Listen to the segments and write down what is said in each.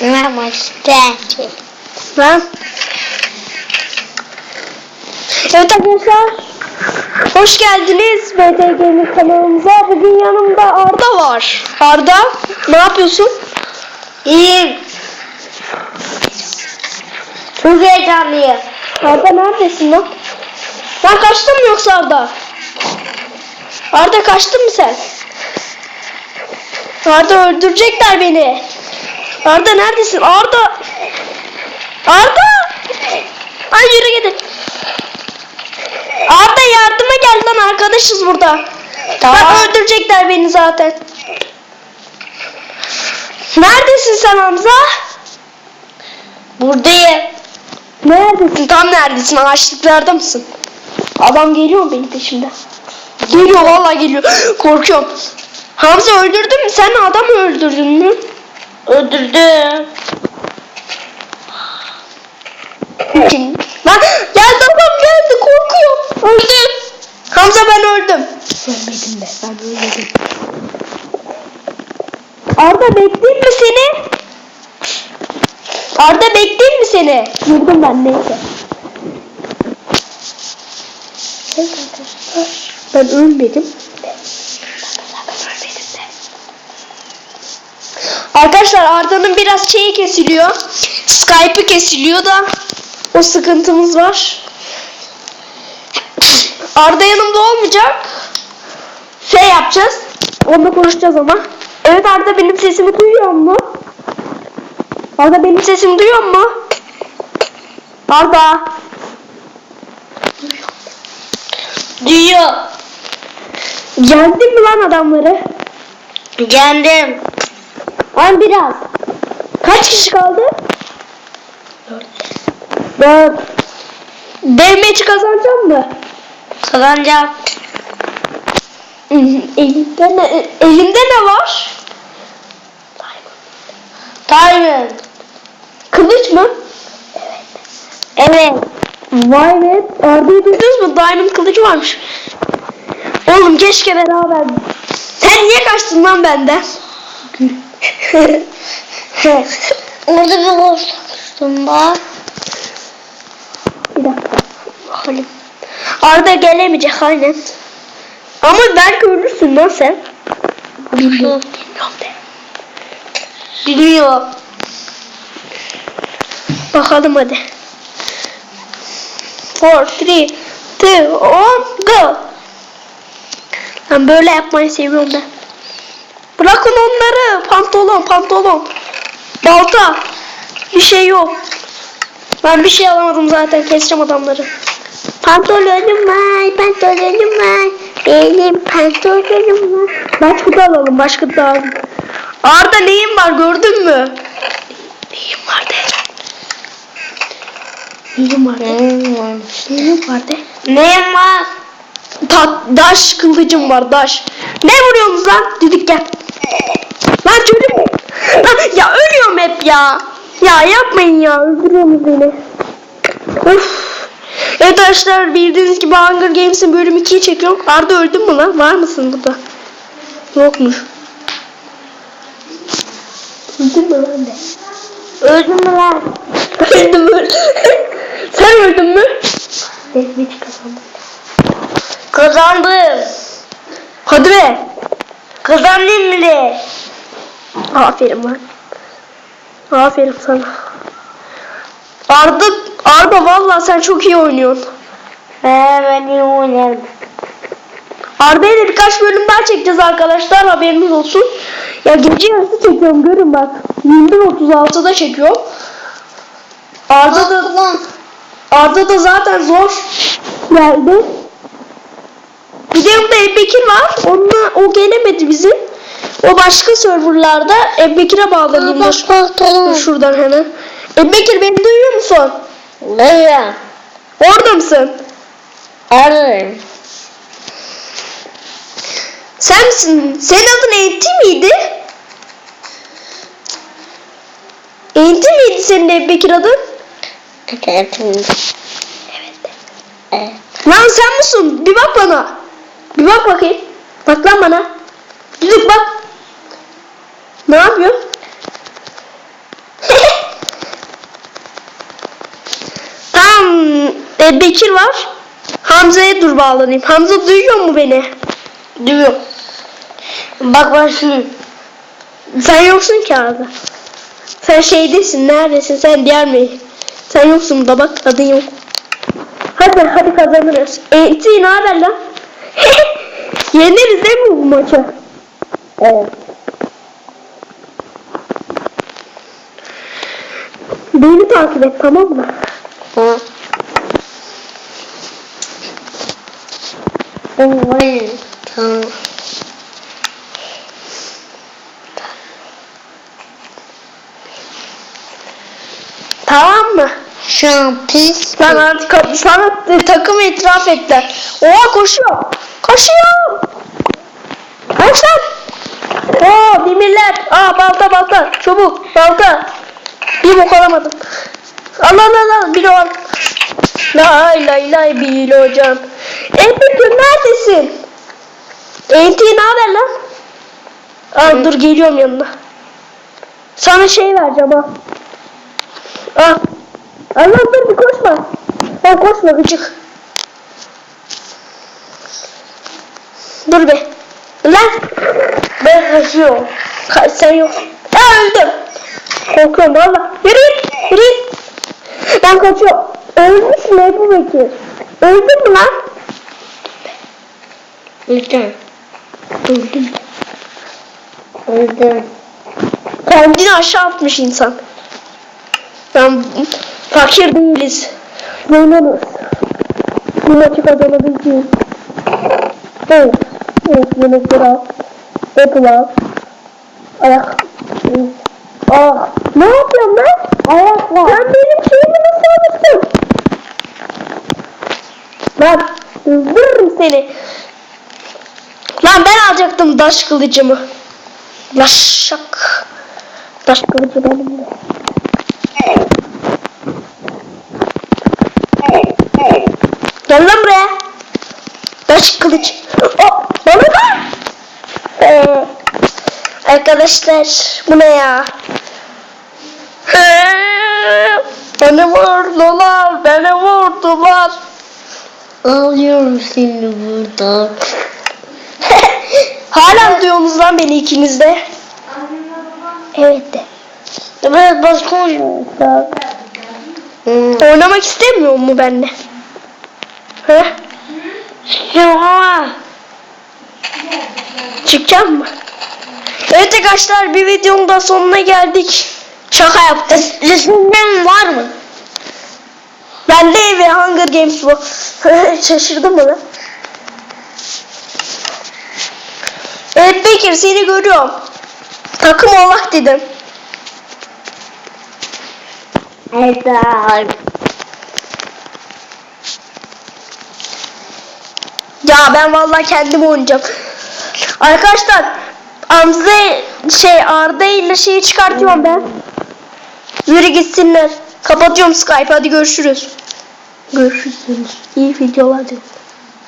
Namaste. Ben. Evet arkadaşlar. Hoş geldiniz BTG'nin kanalımıza. Bugün yanımda Arda var. Arda ne yapıyorsun? İyiyim. Çok heyecanlıyım. Arda neredesin lan? Sen kaçtın mı yoksa Arda? Arda kaçtın mı sen? Arda öldürecekler beni. Arda neredesin? Arda! Arda! Ay yürü gidin. Arda yardıma gel lan arkadaşız burada. Tamam. Bak öldürecekler beni zaten. Neredesin sen Hamza? Buradayım. Neredesin? Tam neredesin? Ağaçlıklarda mısın? Adam geliyor mu benim peşimden? Geliyor vallahi geliyor. Korkuyorum. Hamza öldürdün mü? Sen adamı öldürdün mü? Öldürdüm. Lan geldi adam geldi korkuyorum. Öldüm. Hamza ben öldüm. Ölmedim de ben ölmedim. Arda bekleyeyim mi seni? Arda bekleyeyim mi seni? Vurdum ben neyse. Evet arkadaşlar ben ölmedim. Arkadaşlar Arda'nın biraz şeyi kesiliyor. Skype'ı kesiliyor da o sıkıntımız var. Arda yanımda olmayacak. Şey yapacağız. Onunla konuşacağız ama. Evet Arda benim sesimi duyuyor mu? Arda benim sesimi duyuyor mu? Arda. Duyuyor. Geldin mi lan adamları? Geldim. Lan biraz. Kaç kişi kaldı? Dört. Dev maçı kazanacak mı? Kazanacağım. Elinde ne, elinde ne var? Diamond. Kılıç mı? Evet. Vay be. Arda'yı duydunuz mu? Diamond kılıcı varmış. Oğlum keşke beraber. Sen niye kaçtın lan benden? Orada bir boşluk düştüm bak. Bir dakika. Bakalım. Arda gelemeyecek aynen. Ama belki ölürsün lan sen. Bilmiyorum. Bilmiyorum de. Bilmiyor. Bakalım hadi. 4, 3, 2, 1, go. Ben böyle yapmayı seviyorum ben. Bırakın onları. Pantolon, pantolon. Balta. Bir şey yok. Ben bir şey alamadım zaten. Keseceğim adamları. Pantolonum var, pantolonum var. Benim pantolonum var. Başka da alalım, başka da alalım. Arda neyim var gördün mü? Neyim var de. Neyim var de. Neyim var de. Neyim var? Ta daş kılıcım var daş. Ne vuruyorsunuz lan? Dedik gel. Lan çocuk. Lan ya ölüyorum hep ya. Ya yapmayın ya öldürüyorsunuz beni. Of. Evet arkadaşlar bildiğiniz gibi Hunger Games'in bölüm 2'yi çekiyorum. Arda öldün mü lan? Var mısın burada? Yokmuş. Öldün mü lan de? Öldüm mü lan? Öldüm öldüm. Sen öldün mü? Resmi kazandım. Kazandım. Hadi be. Kazandım mı de? Aferin lan. Aferin sana. Arda, Arda valla sen çok iyi oynuyorsun. He ben iyi oynarım. Arda'ya da birkaç bölüm daha çekeceğiz arkadaşlar haberiniz olsun. Ya gece yarısı çekiyorum görün bak. 21.36'da çekiyorum. Arda da. Arda da zaten zor geldi. Bir de yanımda Ebekir var. Onunla, o. O başka serverlarda Ebekir'e bağlanayım. Dur. Dur şuradan hemen. Ebekir beni duyuyor musun? Duyuyorum. Orada mısın? Arıyorum. Sen misin? Senin adın Enti miydi? Enti miydi senin Ebekir adın? Evet. Evet. Lan sen misin? Bir bak bana. Bir bak bakayım. Bak lan bana. Düdük bak. Ne yapıyorsun? tamam. E, Bekir var. Hamza'ya dur bağlanayım. Hamza duyuyor mu beni? Duyuyor. Bak bak şimdi. Sen yoksun ki arada. Sen şeydesin. Neredesin? Sen diğer mi? Sen yoksun burada bak. Adın yok. Hadi hadi kazanırız. Enti ne haber lan? Yeniriz değil mi bu maça? Evet. Beni takip et tamam mı? Ha. Evet. Tamam. Tamam mı? Şampis. Lan artık sana takım itiraf ettiler. Oha koşuyor. Koşuyor. Kaç lan. Oo demirler. Aa balta balta. Çabuk balta. Bir bok alamadım. Al al al al. Bir al. Lay lay lay bir hocam. Enti neredesin? Enti ne haber lan? Al dur geliyorum yanına. Sana şey vereceğim ha. Al. Allah dur bir koşma. Ben koşma gıcık. Dur be. Lan. Ben kaçıyorum. Ka sen yok. Öldüm. Korkuyorum valla. Yürü git. Yürü git. Ben kaçıyorum. Ölmüş mü Ebu Bekir? Öldün mü lan? Öldüm. Öldüm. Öldüm. Kendini aşağı atmış insan. Ben fakir değiliz. Memnunuz. Bu maçı kazanabileceğiz. Evet. Evet yemekleri al. Apple al. Ayak. Ah. Ne yapıyorsun lan? Ayakla. Sen benim şeyimi nasıl alırsın? Lan öldürürüm seni. Lan ben alacaktım daş kılıcımı. Laşak. Daş kılıcı benim de. Gel lan buraya. Daş kılıç. Oh, bana da. Ee, arkadaşlar bu ne ya? Ee, beni vurdular, beni vurdular. Alıyorum seni buradan. Hala duyuyorsunuz lan beni ikiniz de. Evet de. Ben başka oynuyorum. Hmm. Oynamak istemiyor mu benimle? He? Ya. Çıkacağım mı? Evet arkadaşlar bir videonun da sonuna geldik. Şaka yaptım. Resimden var mı? Bende ve Hunger Games bu. Şaşırdın mı lan? Evet Bekir seni görüyorum. Takım olmak dedim. Evet. Ya ben vallahi kendim oynayacağım. Arkadaşlar Amze şey Arda ile şeyi çıkartıyorum ben. Yürü gitsinler. Kapatıyorum Skype hadi görüşürüz. Görüşürüz. İyi videolar diyorum.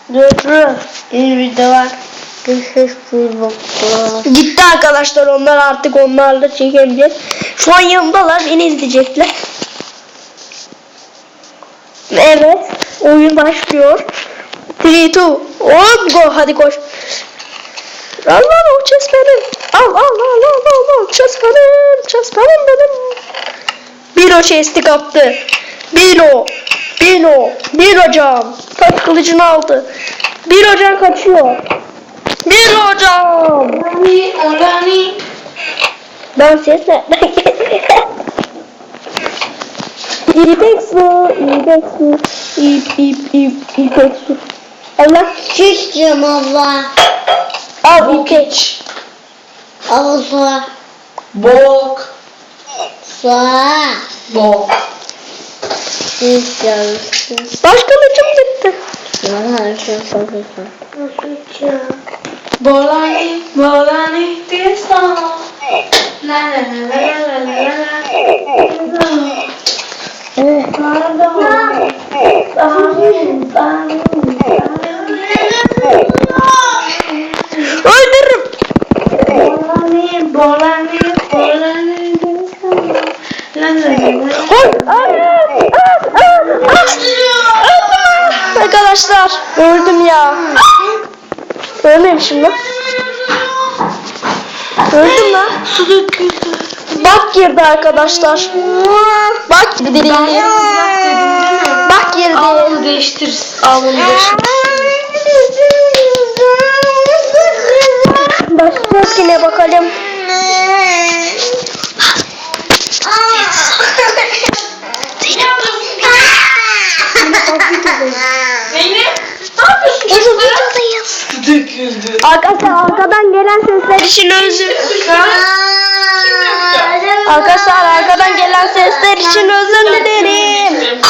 Görüşürüz. İyi video var. Görüşürüz. Gitti arkadaşlar onlar artık onlarla çekemeyeceğiz. Şu an yanımdalar beni izleyecekler. Evet oyun başlıyor. 3, 2, 1 go hadi koş. Al lan o chest benim. Al al al al al al chest benim. Chest benim benim. Bir o chest'i kaptı. Bir o. Bir hocam. Taş kılıcını aldı. Bir hocam kaçıyor. Bir hocam. Ben ses nereden geliyor? İpex su, ipex su, ip ip ip ipex su. Allah Küçüğüm abla. al ipex. Al sonra. Bok. Sonra. Bok. Siz yansın. Baş kılıcım gitti. Bana çok sakın. Bolani, bolani, this song. La la la la la la la la. Öldürürüm. Bolani, bolani, bolani, this song. La la la la. Koy. Aa, aa, aa, aa. Öldüm Ölmemişim lan. Öldüm Bak girdi arkadaşlar. Bak girdi. Bak girdi. Değiştiririz. Al bunu değiştir. Başka yine bakalım. Zeynep ne yapıyorsun Bizim çocuklar? videodayız. Su döküldü. Arkadaşlar arkadan gelen sesler için özür. Arkadaşlar arkadan gelen sesler için özür dilerim.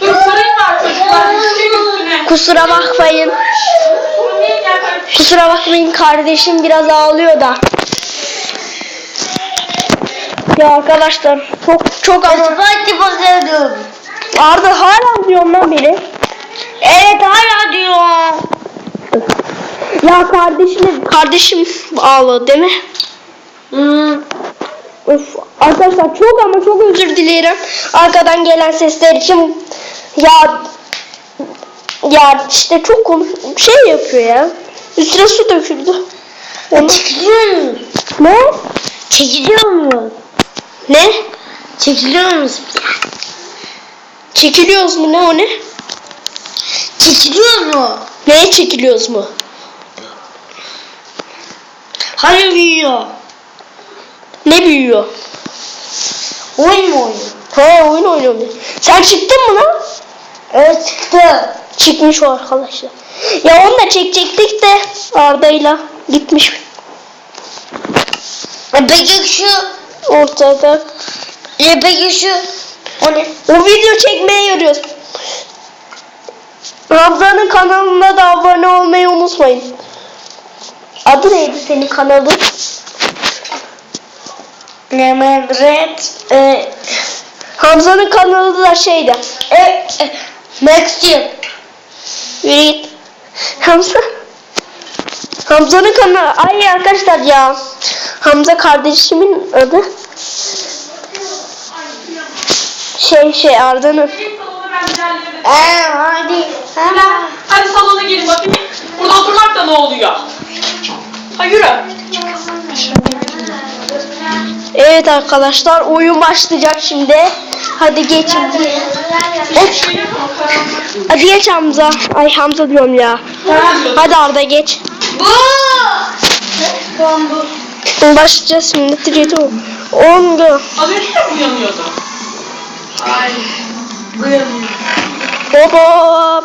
Dur var çocuklar. Düşecek üstüne. Kusura bakmayın. Kusura bakmayın kardeşim biraz ağlıyor da. Ya arkadaşlar çok çok ama Fatih basıyordum. Arda hala diyorum lan biri. Evet hala diyor. Ya kardeşim kardeşim ağladı değil mi? Hmm. Öf, arkadaşlar çok ama çok özür dilerim. Arkadan gelen sesler için ya ya işte çok konuş şey yapıyor ya. Üstüne su döküldü. Onu- Çekiliyor mu? Ne? Çekiliyor mu? Ne? Çekiliyor musun? Çekiliyoruz mu ne o ne? Çekiliyor mu? Neye çekiliyoruz mu? Hani büyüyor? Ne büyüyor? Oyun mu oynuyor? He oyun oynuyorum. Sen çıktın mı lan? Evet çıktı. Çıkmış o arkadaşlar. Ya onu da çekecektik de Arda'yla gitmiş E peki şu, ortada. e peki şu. O ne? O video çekmeye yarıyoruz. Ramzan'ın kanalına da abone olmayı unutmayın. Adı neydi senin kanalın? Lemon Red. E, Hamza'nın kanalı da şeydi. e, e, Maxim. Yürü. Hamza. Hamza'nın kanalı. Ay arkadaşlar ya. Hamza kardeşimin adı. Şey şey Arda'nın. Git salona ben diğerlerine. Ee, hadi. Gel. Hadi salona gelin bakayım. Burada oturmak da ne oluyor? Ha yürü. Evet arkadaşlar oyun başlayacak şimdi. Hadi geç. Geç. Hadi geç Hamza. Ay Hamza diyorum ya. Hadi Arda geç. Bu. Başlayacağız şimdi. Triyeti o. Ondu. Az önce de uyanıyordu? Hop hop.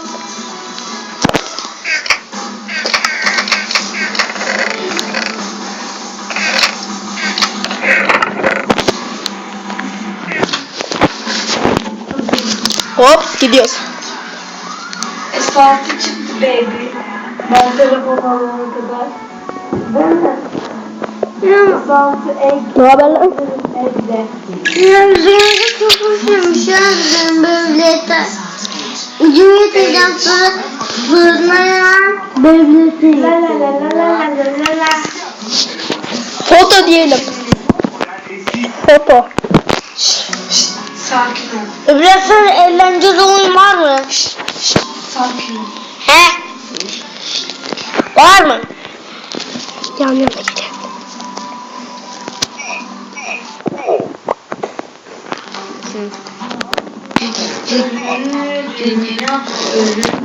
Hop gidiyoruz. Espartı çıktı baby. Ben telefon alana kadar. Değil mi? Ne haber lan? çok hoşum. Şöyle böyle de. Cumhuriyet edeceğim sonra fırına böyle La la la la la la la la. Foto diyelim. Foto. Sakin ol. Biraz sonra eğlenceli oyun var mı? Sakin ol. He? Var mı? Yan Hallelujah.